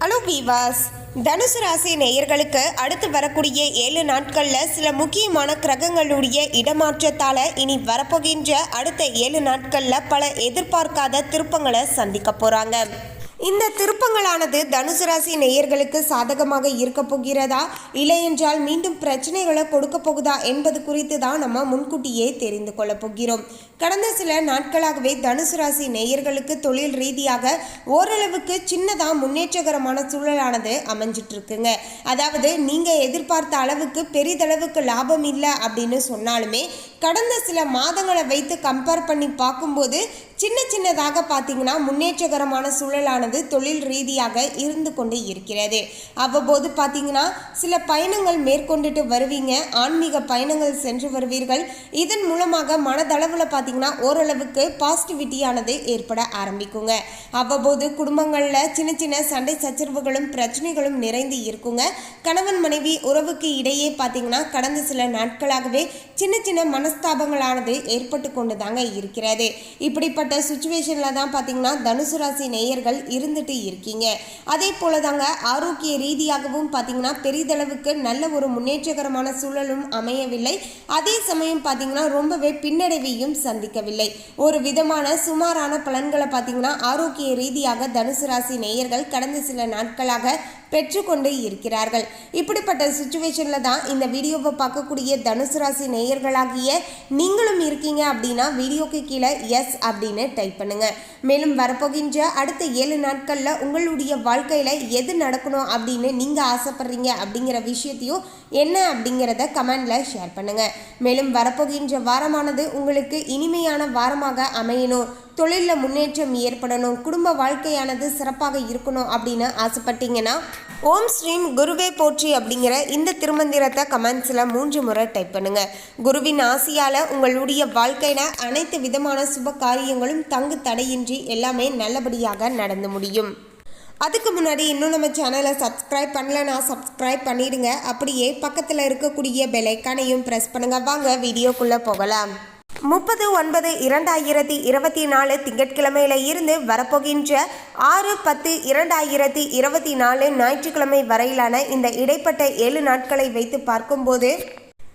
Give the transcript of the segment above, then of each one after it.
Hello வீவாஸ் தனுசு ராசி நேயர்களுக்கு அடுத்து வரக்கூடிய ஏழு நாட்களில் சில முக்கியமான கிரகங்களுடைய இடமாற்றத்தால் இனி வரப்போகின்ற அடுத்த ஏழு நாட்களில் பல எதிர்பார்க்காத திருப்பங்களை சந்திக்க போகிறாங்க இந்த திருப்பங்களானது தனுசு ராசி நேயர்களுக்கு சாதகமாக இருக்க போகிறதா? இல்லை என்றால் மீண்டும் பிரச்சனைகளை கொடுக்க போகுதா என்பது குறித்து தான் நம்ம முன்கூட்டியே தெரிந்து கொள்ள போகிறோம். கடந்த சில நாட்களாகவே தனுசு ராசி நேயர்களுக்கு தொழில் ரீதியாக ஓரளவுக்கு சின்னதாக முன்னேற்றகரமான சூழலானது அமைஞ்சிட்டு இருக்குங்க அதாவது நீங்கள் எதிர்பார்த்த அளவுக்கு பெரிதளவுக்கு லாபம் இல்லை அப்படின்னு சொன்னாலுமே கடந்த சில மாதங்களை வைத்து கம்பேர் பண்ணி பார்க்கும்போது சின்ன சின்னதாக பார்த்தீங்கன்னா முன்னேற்றகரமான சூழலானது தொழில் ரீதியாக இருந்து கொண்டு இருக்கிறது. அவ்வப்போது பார்த்தீங்கன்னா சில பயணங்கள் மேற்கொண்டுட்டு வருவீங்க ஆன்மீக பயணங்கள் சென்று வருவீர்கள். இதன் மூலமாக மனதளவில் பார்த்தீங்கன்னா ஓரளவுக்கு பாசிட்டிவிட்டியானது ஏற்பட ஆரம்பிக்குங்க. அவ்வப்போது குடும்பங்களில் சின்ன சின்ன சண்டை சச்சரவுகளும் பிரச்சனைகளும் நிறைந்து இருக்குங்க. கணவன் மனைவி உறவுக்கு இடையே பார்த்தீங்கன்னா கடந்த சில நாட்களாகவே சின்ன சின்ன மனஸ்தாபங்களானது ஏற்பட்டு கொண்டு தாங்க இருக்கிறது. இப்படிப்பட்ட சுச்சுவேஷனில் தான் பார்த்தீங்கன்னா தனுசு ராசி நேயர்கள் இருந்துட்டு இருக்கீங்க. அதே போல தாங்க ஆரோக்கிய ரீதியாகவும் பார்த்தீங்கன்னா பெரிதளவுக்கு நல்ல ஒரு முன்னேற்றகரமான சூழலும் அமையவில்லை. அதே சமயம் பார்த்தீங்கன்னா ரொம்பவே பின்னடைவையும் சந்திக்கவில்லை. ஒரு விதமான சுமாரான பலன்களை பார்த்தீங்கன்னா ஆரோக்கிய ரீதியாக தனுசு ராசி நேயர்கள் கடந்த சில நாட்களாக பெற்றுக்கொண்டு இருக்கிறார்கள். இப்படிப்பட்ட சுச்சுவேஷனில் தான் இந்த வீடியோவை பார்க்கக்கூடிய தனுசு ராசி நேயர்களாகிய நீங்களும் இருக்கீங்க அப்படின்னா வீடியோக்கு கீழே எஸ் அப்படின்னு டைப் பண்ணுங்க. மேலும் வரப்போகின்ற அடுத்த ஏழு நாட்களில் உங்களுடைய வாழ்க்கையில் எது நடக்கணும் அப்படின்னு நீங்கள் ஆசைப்படுறீங்க அப்படிங்கிற விஷயத்தையும் என்ன அப்படிங்கிறத கமெண்டில் ஷேர் பண்ணுங்கள் மேலும் வரப்போகின்ற வாரமானது உங்களுக்கு இனிமையான வாரமாக அமையணும். தொழிலில் முன்னேற்றம் ஏற்படணும் குடும்ப வாழ்க்கையானது சிறப்பாக இருக்கணும் அப்படின்னு ஆசைப்பட்டீங்கன்னா ஓம் ஸ்ரீம் குருவே போற்றி அப்படிங்கிற இந்த திருமந்திரத்தை கமெண்ட்ஸில் மூன்று முறை டைப் பண்ணுங்க. குருவின் ஆசையால் உங்களுடைய வாழ்க்கையில் அனைத்து விதமான சுப காரியங்களும் தங்கு தடையின்றி எல்லாமே நல்லபடியாக நடந்து முடியும். அதுக்கு முன்னாடி இன்னும் நம்ம சேனலை சப்ஸ்கிரைப் பண்ணலனா சப்ஸ்கிரைப் பண்ணிடுங்க. அப்படியே பக்கத்தில் இருக்கக்கூடிய பெலைக்கானையும் ப்ரெஸ் பண்ணுங்க. வாங்க வீடியோக்குள்ளே போகலாம். முப்பது ஒன்பது இரண்டாயிரத்தி இருபத்தி நாலு திங்கட்கிழமையில இருந்து வரப்போகின்ற ஆறு பத்து இரண்டாயிரத்தி இருபத்தி நாலு ஞாயிற்றுக்கிழமை வரையிலான இந்த இடைப்பட்ட ஏழு நாட்களை வைத்து பார்க்கும்போது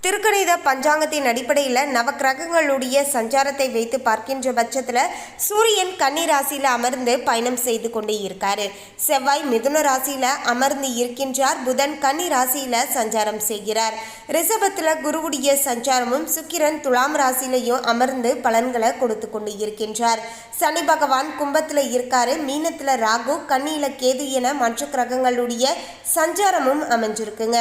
திருக்கணித பஞ்சாங்கத்தின் அடிப்படையில் நவக்கிரகங்களுடைய சஞ்சாரத்தை வைத்து பார்க்கின்ற பட்சத்தில் சூரியன் கன்னி ராசியில் அமர்ந்து பயணம் செய்து கொண்டு இருக்காரு. செவ்வாய் மிதுன ராசியில் அமர்ந்து இருக்கின்றார். புதன் கன்னி ராசியில் சஞ்சாரம் செய்கிறார். ரிஷபத்தில் குருவுடைய சஞ்சாரமும் சுக்கிரன் துலாம் ராசியிலையும் அமர்ந்து பலன்களை கொடுத்து கொண்டு இருக்கின்றார். சனி பகவான் கும்பத்தில் இருக்காரு. மீனத்தில் ராகு கன்னியில் கேது என மற்ற கிரகங்களுடைய சஞ்சாரமும் அமைஞ்சிருக்குங்க.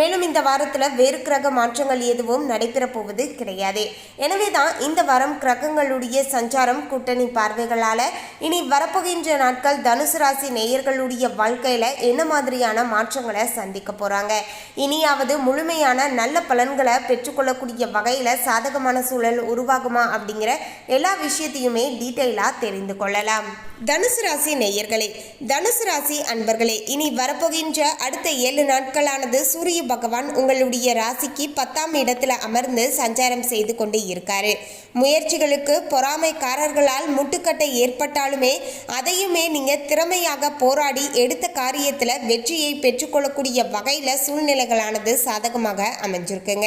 மேலும் இந்த வாரத்தில் வேறு கிரக மாற்றங்கள் எதுவும் நடைபெற போவது கிடையாது. எனவே தான் இந்த வாரம் கிரகங்களுடைய சஞ்சாரம் கூட்டணி பார்வைகளால் இனி வரப்போகின்ற நாட்கள் தனுசு ராசி நேயர்களுடைய வாழ்க்கையில் என்ன மாதிரியான மாற்றங்களை சந்திக்க போகிறாங்க இனியாவது முழுமையான நல்ல பலன்களை பெற்றுக்கொள்ளக்கூடிய வகையில் சாதகமான சூழல் உருவாகுமா அப்படிங்கிற எல்லா விஷயத்தையுமே டீட்டெயிலாக தெரிந்து கொள்ளலாம். தனுசு ராசி நேயர்களே தனுசு ராசி அன்பர்களே இனி வரப்போகின்ற அடுத்த ஏழு நாட்களானது சூரிய பகவான் உங்களுடைய ராசிக்கு பத்தாம் இடத்துல அமர்ந்து சஞ்சாரம் செய்து கொண்டு இருக்காரு. முயற்சிகளுக்கு பொறாமைக்காரர்களால் முட்டுக்கட்டை ஏற்பட்டாலுமே அதையுமே நீங்க திறமையாக போராடி எடுத்த காரியத்துல வெற்றியை பெற்றுக்கொள்ளக்கூடிய வகையில சூழ்நிலைகளானது சாதகமாக அமைஞ்சிருக்குங்க.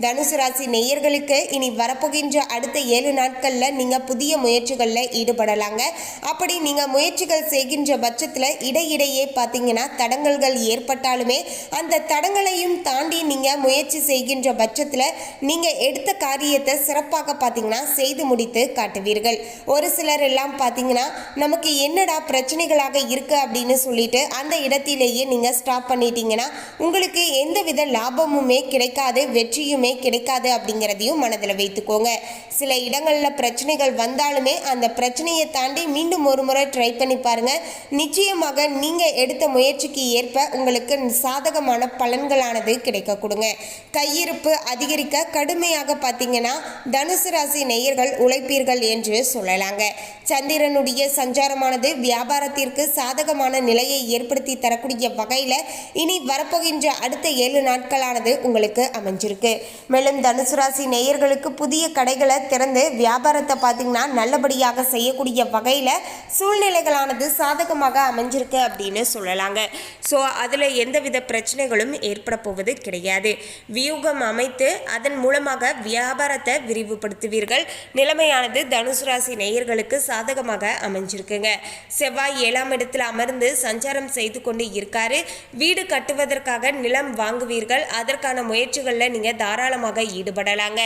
தனுசு ராசி நேயர்களுக்கு இனி வரப்போகின்ற அடுத்த ஏழு நாட்கள்ல நீங்க புதிய முயற்சிகள்ல ஈடுபடலாங்க. அப்படி நீங்க முயற்சிகள் செய்கின்ற பட்சத்துல இடையிடையே பார்த்தீங்கன்னா தடங்கல்கள் ஏற்பட்டாலுமே அந்த தடங்களையும் தாண்டி நீங்க முயற்சி செய்கின்ற பட்சத்தில் நீங்கள் எடுத்த காரியத்தை சிறப்பாக பார்த்தீங்கன்னா செய்து முடித்து காட்டுவீர்கள். ஒரு சிலர் எல்லாம் பார்த்தீங்கன்னா நமக்கு என்னடா பிரச்சனைகளாக இருக்கு அப்படின்னு சொல்லிட்டு அந்த இடத்திலேயே நீங்கள் ஸ்டாப் பண்ணிட்டீங்கன்னா உங்களுக்கு எந்தவித லாபமுமே கிடைக்காது வெற்றியுமே கிடைக்காது அப்படிங்கிறதையும் மனதில் வைத்துக்கோங்க. சில இடங்களில் பிரச்சனைகள் வந்தாலுமே அந்த பிரச்சனையை தாண்டி மீண்டும் ஒரு முறை ட்ரை பண்ணி பாருங்க. நிச்சயமாக நீங்கள் எடுத்த முயற்சிக்கு ஏற்ப உங்களுக்கு சாதகமான பலன்களானது கிடைக்க கொடுங்க. கையிற கையிருப்பு அதிகரிக்க கடுமையாக பார்த்தீங்கன்னா தனுசு ராசி நேயர்கள் உழைப்பீர்கள் என்று சொல்லலாங்க. சந்திரனுடைய சஞ்சாரமானது வியாபாரத்திற்கு சாதகமான நிலையை ஏற்படுத்தி தரக்கூடிய வகையில் இனி வரப்போகின்ற அடுத்த ஏழு நாட்களானது உங்களுக்கு அமைஞ்சிருக்கு. மேலும் தனுசு ராசி நேயர்களுக்கு புதிய கடைகளை திறந்து வியாபாரத்தை பார்த்தீங்கன்னா நல்லபடியாக செய்யக்கூடிய வகையில் சூழ்நிலைகளானது சாதகமாக அமைஞ்சிருக்கு அப்படின்னு சொல்லலாங்க. ஸோ அதில் எந்தவித பிரச்சனைகளும் ஏற்பட போவது கிடையாது. வியூகம் அமைத்து அதன் மூலமாக வியாபாரத்தை விரிவுபடுத்துவீர்கள். நிலைமையானது தனுசு ராசி நேயர்களுக்கு சாதகமாக அமைஞ்சிருக்குங்க. செவ்வாய் ஏழாம் இடத்தில் அமர்ந்து சஞ்சாரம் செய்து கொண்டு இருக்காரு. வீடு கட்டுவதற்காக நிலம் வாங்குவீர்கள். அதற்கான முயற்சிகளில் நீங்கள் தாராளமாக ஈடுபடலாங்க.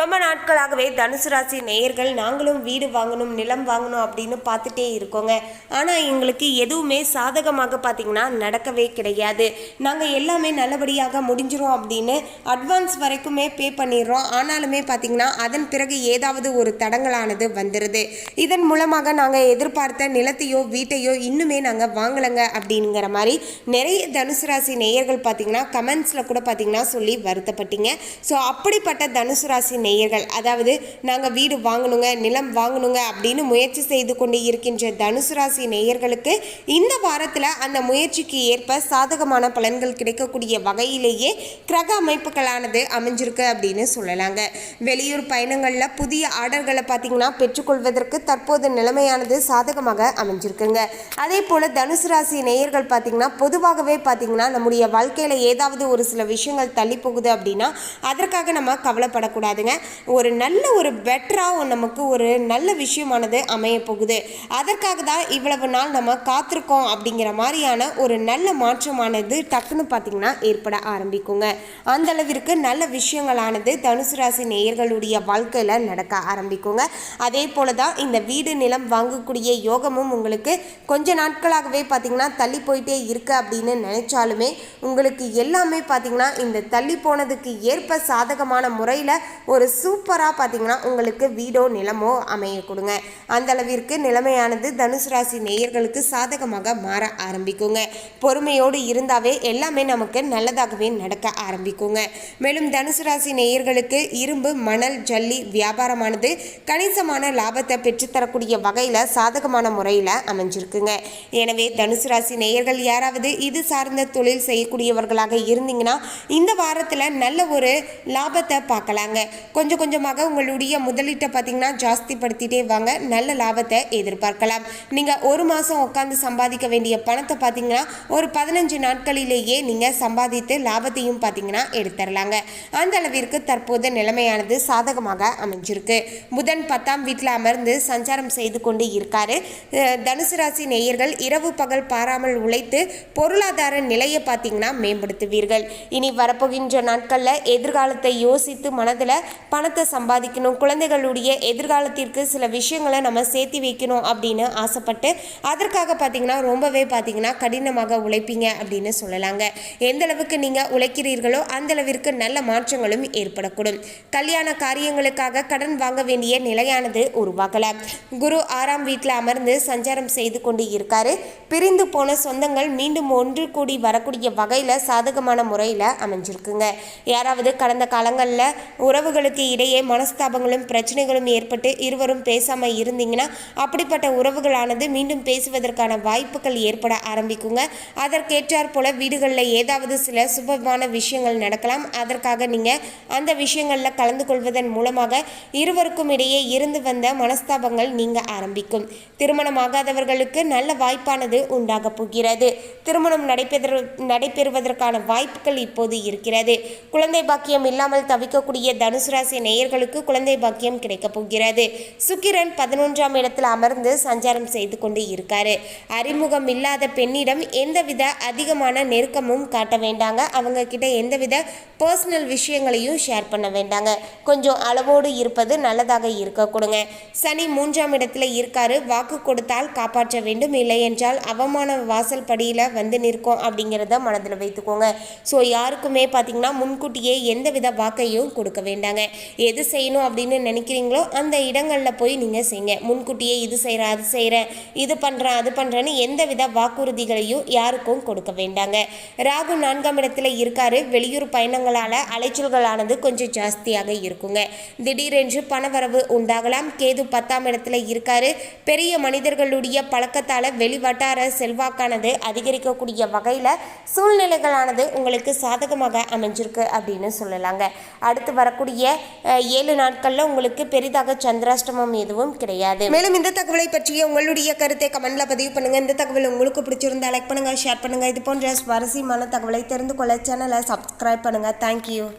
ரொம்ப நாட்களாகவே தனுசு ராசி நேயர்கள் நாங்களும் வீடு வாங்கணும் நிலம் வாங்கணும் அப்படின்னு பார்த்துட்டே இருக்கோங்க. ஆனால் எங்களுக்கு எதுவுமே சாதகமாக பார்த்தீங்கன்னா நடக்கவே கிடையாது. நாங்கள் எல்லாமே நல்லபடியாக முடிஞ்சிரும் அப்படின்னு அட்வான்ஸ் வரைக்குமே பே பண்ணிடுறோம். ஆனாலுமே பார்த்தீங்கன்னா அதன் பிறகு ஏதாவது ஒரு தடங்கலானது வந்துடுது இதன் மூலமாக நாங்கள் எதிர்பார்த்த நிலத்தையோ வீட்டையோ இன்னுமே நாங்கள் வாங்கலைங்க அப்படிங்கிற மாதிரி நிறைய தனுசு ராசி நேயர்கள் பார்த்தீங்கன்னா கமெண்ட்ஸில் கூட பார்த்தீங்கன்னா சொல்லி வருத்தப்பட்டீங்க. ஸோ அப்படிப்பட்ட தனுசு ராசி நேயர்கள் அதாவது நாங்கள் வீடு வாங்கணுங்க நிலம் வாங்கணுங்க அப்படின்னு முயற்சி செய்து கொண்டு இருக்கின்ற தனுசு ராசி நேயர்களுக்கு இந்த வாரத்தில் அந்த முயற்சிக்கு ஏற்ப சாதகமான பலன்கள் கிடைக்கக்கூடிய வகையிலேயே கிரக அமைப்புகளானது அமைஞ்சிருக்கு அப்படின்னு சொல்லலாங்க. வெளியூர் பயணங்களில் புதிய ஆர்டர்களை பார்த்தீங்கன்னா பெற்றுக்கொள்வதற்கு தற்போது நிலைமையானது சாதகமாக அமைஞ்சிருக்குங்க. அதே போல் தனுசு ராசி நேயர்கள் பார்த்தீங்கன்னா பொதுவாகவே பார்த்தீங்கன்னா நம்முடைய வாழ்க்கையில் ஏதாவது ஒரு சில விஷயங்கள் தள்ளி போகுது அப்படின்னா அதற்காக நம்ம கவலைப்படக்கூடாதுங்க. ஒரு நல்ல ஒரு பெட்டராக நமக்கு ஒரு நல்ல விஷயமானது அமைய போகுது. அதற்காக தான் இவ்வளவு நாள் நம்ம காத்திருக்கோம் அப்படிங்கிற மாதிரியான ஒரு நல்ல மாற்றமானது டக்குன்னு பார்த்தீங்கன்னா ஏற்பட ஆரம்பிக்குங்க. அந்த அளவிற்கு நல்ல விஷயங்களானது தனுசு ராசி நேயர்களுடைய வாழ்க்கையில் நடக்க ஆரம்பிக்குங்க. அதே போல தான் இந்த வீடு நிலம் வாங்கக்கூடிய யோகமும் உங்களுக்கு கொஞ்ச நாட்களாகவே பார்த்திங்கன்னா தள்ளி போயிட்டே இருக்குது அப்படின்னு நினச்சாலுமே உங்களுக்கு எல்லாமே பார்த்தீங்கன்னா இந்த தள்ளி போனதுக்கு ஏற்ப சாதகமான முறையில் ஒரு சூப்பராக பார்த்தீங்கன்னா உங்களுக்கு வீடோ நிலமோ அமைய கொடுங்க. அந்த அளவிற்கு நிலைமையானது தனுசு ராசி நேயர்களுக்கு சாதகமாக மாற ஆரம்பிக்குங்க. பொறுமையோடு இருந்தாவே எல்லாமே நமக்கு நல்லதாகவே நடக்க ஆரம்பிக்குங்க. மேலும் தனுசு ராசி நேயர்களுக்கு இரும்பு மணல் ஜல்லி வியாபாரமானது கணிசமான லாபத்தை பெற்றுத்தரக்கூடிய வகையில் சாதகமான முறையில் அமைஞ்சிருக்குங்க. எனவே தனுசு ராசி நேயர்கள் யாராவது இது சார்ந்த தொழில் செய்யக்கூடியவர்களாக இருந்தீங்கன்னா இந்த வாரத்தில் நல்ல ஒரு லாபத்தை பார்க்கலாங்க. கொஞ்சம் கொஞ்சமாக உங்களுடைய முதலீட்டை பார்த்தீங்கன்னா ஜாஸ்திப்படுத்திட்டே வாங்க. நல்ல லாபத்தை எதிர்பார்க்கலாம். நீங்கள் ஒரு மாதம் உட்காந்து சம்பாதிக்க வேண்டிய பணத்தை பார்த்தீங்கன்னா ஒரு பதினஞ்சு நாட்களிலேயே நீங்கள் சம்பாதித்து லாபத்தையும் பார்த்தீங்கன்னா எடுத்துடலாங்க அந்த அளவிற்கு தற்போது நிலைமையானது சாதகமாக அமைஞ்சிருக்கு. புதன் பத்தாம் வீட்டில் அமர்ந்து சஞ்சாரம் செய்து கொண்டு இருக்காரு. தனுசு ராசி நேயர்கள் இரவு பகல் பாராமல் உழைத்து பொருளாதார நிலையை பார்த்தீங்கன்னா மேம்படுத்துவீர்கள். இனி வரப்போகின்ற நாட்களில் எதிர்காலத்தை யோசித்து மனதில் பணத்தை சம்பாதிக்கணும் குழந்தைகளுடைய எதிர்காலத்திற்கு சில விஷயங்களை நம்ம சேர்த்து வைக்கணும் அப்படின்னு ஆசைப்பட்டு அதற்காக பார்த்தீங்கன்னா ரொம்பவே பார்த்தீங்கன்னா கடினமாக உழைப்பீங்க அப்படின்னு சொல்லலாங்க. எந்த அளவுக்கு நீங்கள் உழைக்கிறீர்களோ அந்த அளவிற்கு நல்ல மாற்றங்களும் ஏற்படக்கூடும். கல்யாண காரியங்களுக்காக கடன் வாங்க வேண்டிய நிலையானது உருவாகலாம் குரு ஆறாம் வீட்டில் அமர்ந்து சஞ்சாரம் செய்து கொண்டு இருக்காரு. பிரிந்து போன சொந்தங்கள் மீண்டும் ஒன்று கூடி வரக்கூடிய வகையில் சாதகமான முறையில் அமைஞ்சிருக்குங்க. யாராவது கடந்த காலங்களில் உறவுகளுக்கு இடையே மனஸ்தாபங்களும் பிரச்சனைகளும் ஏற்பட்டு இருவரும் பேசாமல் இருந்தீங்கன்னா அப்படிப்பட்ட உறவுகளானது மீண்டும் பேசுவதற்கான வாய்ப்புகள் ஏற்பட ஆரம்பிக்குங்க. அதற்கேற்றாற் போல வீடுகளில் ஏதாவது சில சுபமான விஷயங்கள் நடக்கலாம். அதற்காக நீங்கள் அந்த விஷயங்களில் கலந்து கொள்வதன் மூலமாக இருவருக்கும் இடையே இருந்து வந்த மனஸ்தாபங்கள் நீங்க ஆரம்பிக்கும். திருமணமாகாதவர்களுக்கு நல்ல வாய்ப்பானது உண்டாக போகிறது. திருமணம் நடைபெற நடைபெறுவதற்கான வாய்ப்புகள் இப்போது இருக்கிறது. குழந்தை பாக்கியம் இல்லாமல் தவிக்கக்கூடிய தனுசு ராசி நேயர்களுக்கு குழந்தை பாக்கியம் கிடைக்கப் போகிறது. சுக்கிரன் பதினொன்றாம் இடத்தில் அமர்ந்து சஞ்சாரம் செய்து கொண்டு இருக்காரு. அறிமுகம் இல்லாத பெண்ணிடம் எந்தவித அதிகமான நெருக்கமும் காட்ட வேண்டாங்க. அவங்க கிட்ட எந்தவித பர்சனல் விஷயங்களையும் ஷேர் பண்ண வேண்டாங்க. கொஞ்சம் அளவோடு இருப்பது நல்லதாக இருக்க கொடுங்க. சனி மூன்றாம் இடத்துல இருக்காரு. வாக்கு கொடுத்தால் காப்பாற்ற வேண்டும். இல்லை என்றால் அவமான வாசல் படியில் வந்து நிற்கும் அப்படிங்கிறத மனதில் வைத்துக்கோங்க. ஸோ யாருக்குமே பார்த்தீங்கன்னா முன்கூட்டியே எந்தவித வாக்கையும் கொடுக்க வேண்டாங்க. எது செய்யணும் அப்படின்னு நினைக்கிறீங்களோ அந்த இடங்களில் போய் நீங்கள் செய்யுங்க முன்கூட்டியே இது செய்கிறேன் அது செய்கிறேன் இது பண்ணுறேன் அது பண்ணுறேன்னு எந்தவித வாக்குறுதிகளையும் யாருக்கும் கொடுக்க வேண்டாங்க. ராகு நான்காம் இடத்துல இருக்காரு. வெளியூர் பயணங்களால் அதனால் அலைச்சல்களானது கொஞ்சம் ஜாஸ்தியாக இருக்குங்க. திடீரென்று பணவரவு உண்டாகலாம். கேது பத்தாம் இடத்துல இருக்காரு. பெரிய மனிதர்களுடைய பழக்கத்தால் வெளிவட்டார செல்வாக்கானது அதிகரிக்கக்கூடிய வகையில் சூழ்நிலைகளானது உங்களுக்கு சாதகமாக அமைஞ்சிருக்கு அப்படின்னு சொல்லலாங்க. அடுத்து வரக்கூடிய ஏழு நாட்களில் உங்களுக்கு பெரிதாக சந்திராஷ்டமம் எதுவும் கிடையாது. மேலும் இந்த தகவலை பற்றிய உங்களுடைய கருத்தை கமெண்ட்ல பதிவு பண்ணுங்க. இந்த தகவல் உங்களுக்கு பிடிச்சிருந்தா லைக் பண்ணுங்க ஷேர் பண்ணுங்க. இது போன்ற சுவாரஸ்யமான தகவலை தெரிந்து கொள்ள சேனலை சப்ஸ்கிரைப் பண்ணுங்க. Thank you Thank you.